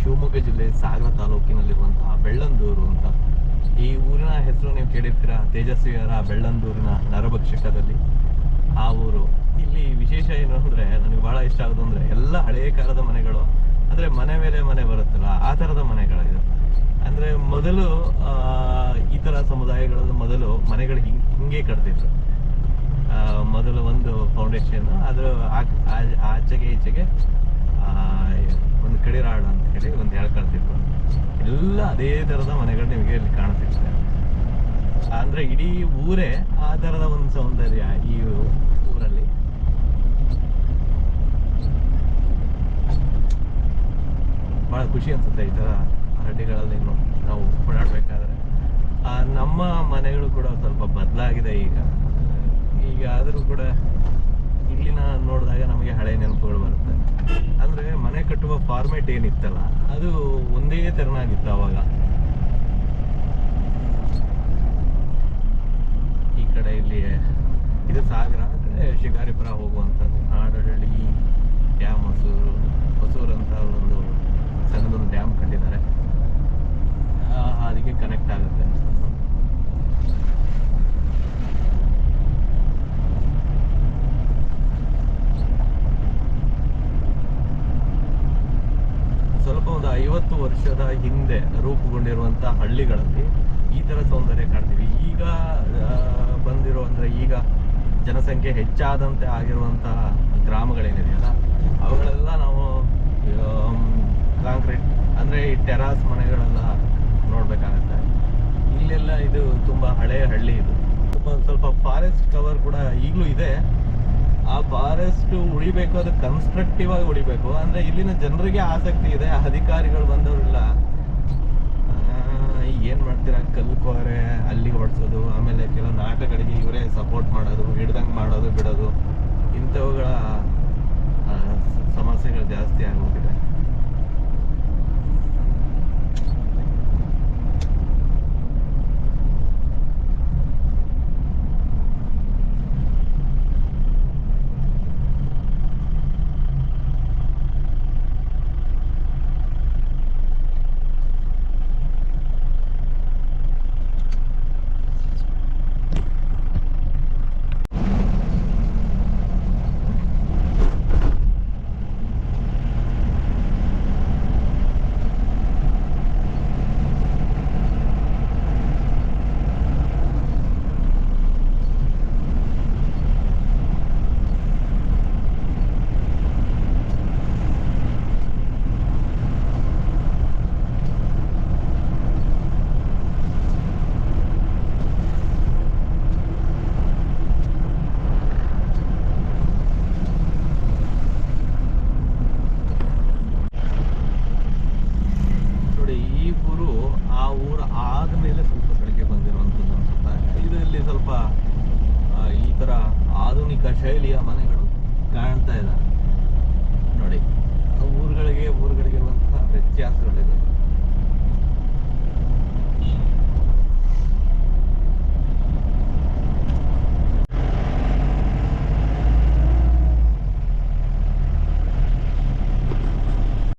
ಶಿವಮೊಗ್ಗ ಜಿಲ್ಲೆ ಸಾಗರ ತಾಲೂಕಿನಲ್ಲಿರುವಂತಹ ಬೆಳ್ಳಂದೂರು ಅಂತ. ಈ ಊರಿನ ಹೆಸರು ನೀವು ಕೇಳಿರ್ತೀರ? ತೇಜಸ್ವಿಯರ ಬೆಳ್ಳಂದೂರಿನ ನರಭಕ್ಷಕದಲ್ಲಿ ಆ ಊರು. ಇಲ್ಲಿ ವಿಶೇಷ ಏನು ಅಂದ್ರೆ ನನಗೆ ಬಹಳ ಇಷ್ಟ ಆಗೋದು ಅಂದ್ರೆ ಎಲ್ಲ ಹಳೆಯ ಕಾಲದ ಮನೆಗಳು. ಅಂದ್ರೆ ಮನೆ ಮೇಲೆ ಮನೆ ಬರುತ್ತಲ್ಲ, ಆ ತರದ ಮನೆಗಳಿದೆ. ಅಂದ್ರೆ ಮೊದಲು ಈ ತರ ಸಮುದಾಯಗಳಲ್ಲಿ ಮೊದಲು ಮನೆಗಳು ಹಿಂಗೆ ಹಿಂಗೆ ಕಟ್ತಿದ್ರು. ಮೊದಲು ಒಂದು ಫೌಂಡೇಶನ್ ಅದ್ರ ಆಚೆಗೆ ಈಚೆಗೆ ಒಂದು ಕಡಿರಾಡು ಅಂತ ಹೇಳಿ ಒಂದು ಹೇಳ್ಕೊಳ್ತಿದ್ರು. ಎಲ್ಲ ಅದೇ ಥರದ ಮನೆಗಳು ನಿಮಗೆ ಇಲ್ಲಿ ಕಾಣಿಸುತ್ತೆ ಅಂದರೆ ಇಡೀ ಊರೇ ಆ ಥರದ ಒಂದು ಸೌಂದರ್ಯ ಈ ಊರಲ್ಲಿ. ಬಹಳ ಖುಷಿ ಅನ್ಸುತ್ತೆ ಈ ತರ ಹಳ್ಳಿಗಳಲ್ಲಿ ನಾವು ಓಡಾಡಬೇಕಾದ್ರೆ. ನಮ್ಮ ಮನೆಗಳು ಕೂಡ ಸ್ವಲ್ಪ ಬದಲಾಗಿದೆ ಈಗ. ಈಗ ಆದರೂ ಕೂಡ ಇಲ್ಲಿನ ನೋಡಿದಾಗ ನಮಗೆ ಹಳೆ ನೆನಪುಗಳು ಬರುತ್ತೆ. ಅಂದ್ರೆ ಮನೆ ಕಟ್ಟುವ ಫಾರ್ಮೇಟ್ ಏನಿತ್ತಲ್ಲ, ಅದು ಒಂದೇ ತೆರನಾಗಿತ್ತು ಅವಾಗ. ಈ ಕಡೆ ಇಲ್ಲಿ ಇದು ಸಾಗರ ಶಿಕಾರಿಪುರ ಹೋಗುವಂಥದ್ದು ಹಾಡಹಳ್ಳಿ ಡ್ಯಾಮ್ ಹೊಸೂರು ಹೊಸೂರು ಅಂತ ಒಂದು ಸಣ್ಣದೊಂದು ಡ್ಯಾಮ್ ಕಟ್ಟಿದ್ದಾರೆ ಆ, ಅದಕ್ಕೆ ಕನೆಕ್ಟ್ ಆಗುತ್ತೆ ಸ್ವಲ್ಪ ಒಂದು ಐವತ್ತು ವರ್ಷದ ಹಿಂದೆ ರೂಪುಗೊಂಡಿರುವಂಥ ಹಳ್ಳಿಗಳಲ್ಲಿ ಈ ಥರ ಸೌಂದರ್ಯ ಕಾಣ್ತೀವಿ ಈಗ ಬಂದಿರೋ ಅಂದರೆ ಈಗ ಜನಸಂಖ್ಯೆ ಹೆಚ್ಚಾದಂತೆ ಆಗಿರುವಂತಹ ಗ್ರಾಮಗಳೇನಿದೆಯಲ್ಲ ಅವುಗಳೆಲ್ಲ ನಾವು ಕಾಂಕ್ರೀಟ್ ಅಂದ್ರೆ ಈ ಟೆರಾಸ್ ಮನೆಗಳೆಲ್ಲ ನೋಡ್ಬೇಕಾಗತ್ತೆ. ಇಲ್ಲೆಲ್ಲ ಇದು ತುಂಬಾ ಹಳೆಯ ಹಳ್ಳಿ ಇದು. ಸ್ವಲ್ಪ ಫಾರೆಸ್ಟ್ ಕವರ್ ಕೂಡ ಈಗಲೂ ಇದೆ. ಆ ಫಾರೆಸ್ಟ್ ಉಳಿಬೇಕು, ಅದು ಕನ್ಸ್ಟ್ರಕ್ಟಿವ್ ಆಗಿ ಉಳಿಬೇಕು. ಅಂದ್ರೆ ಇಲ್ಲಿನ ಜನರಿಗೆ ಆಸಕ್ತಿ ಇದೆ ಅಧಿಕಾರಿಗಳು ಬಂದವರಿಲ್ಲ ಏನ್ ಮಾಡ್ತೀರಾ, ಕಲ್ಕೋರೆ ಕೋರೆ ಅಲ್ಲಿ ಹೊಡ್ಸೋದು ಆಮೇಲೆ ಕೆಲವು ನಾಟಕಗಳಿಗೆ ಇವರೇ ಸಪೋರ್ಟ್ ಮಾಡೋದು, ಹಿಡ್ದಂಗೆ ಮಾಡೋದು, ಬಿಡೋದು. ಇಂಥವುಗಳ ಸಮಸ್ಯೆಗಳು ಜಾಸ್ತಿ ಆಗೋಗಿದೆ ನೋಡಿ ಈ ಊರು ಆ ಊರು ಆದಮೇಲೆ ಸ್ವಲ್ಪ ಬೆಳಗ್ಗೆ ಬಂದಿರುವಂಥದ್ದು ಅನ್ಸುತ್ತೆ. ಇದರಲ್ಲಿ ಸ್ವಲ್ಪ ಈ ತರ ಆಧುನಿಕ ಶೈಲಿಯ ಮನೆಗಳು ಕಾಣ್ತಾ ಇದ್ದಾವೆ. ನೋಡಿ, ಆ ಊರುಗಳಿಗೆ ಊರುಗಳಿಗೆ ಇರುವಂತಹ ವ್ಯತ್ಯಾಸಗಳಿದೆ.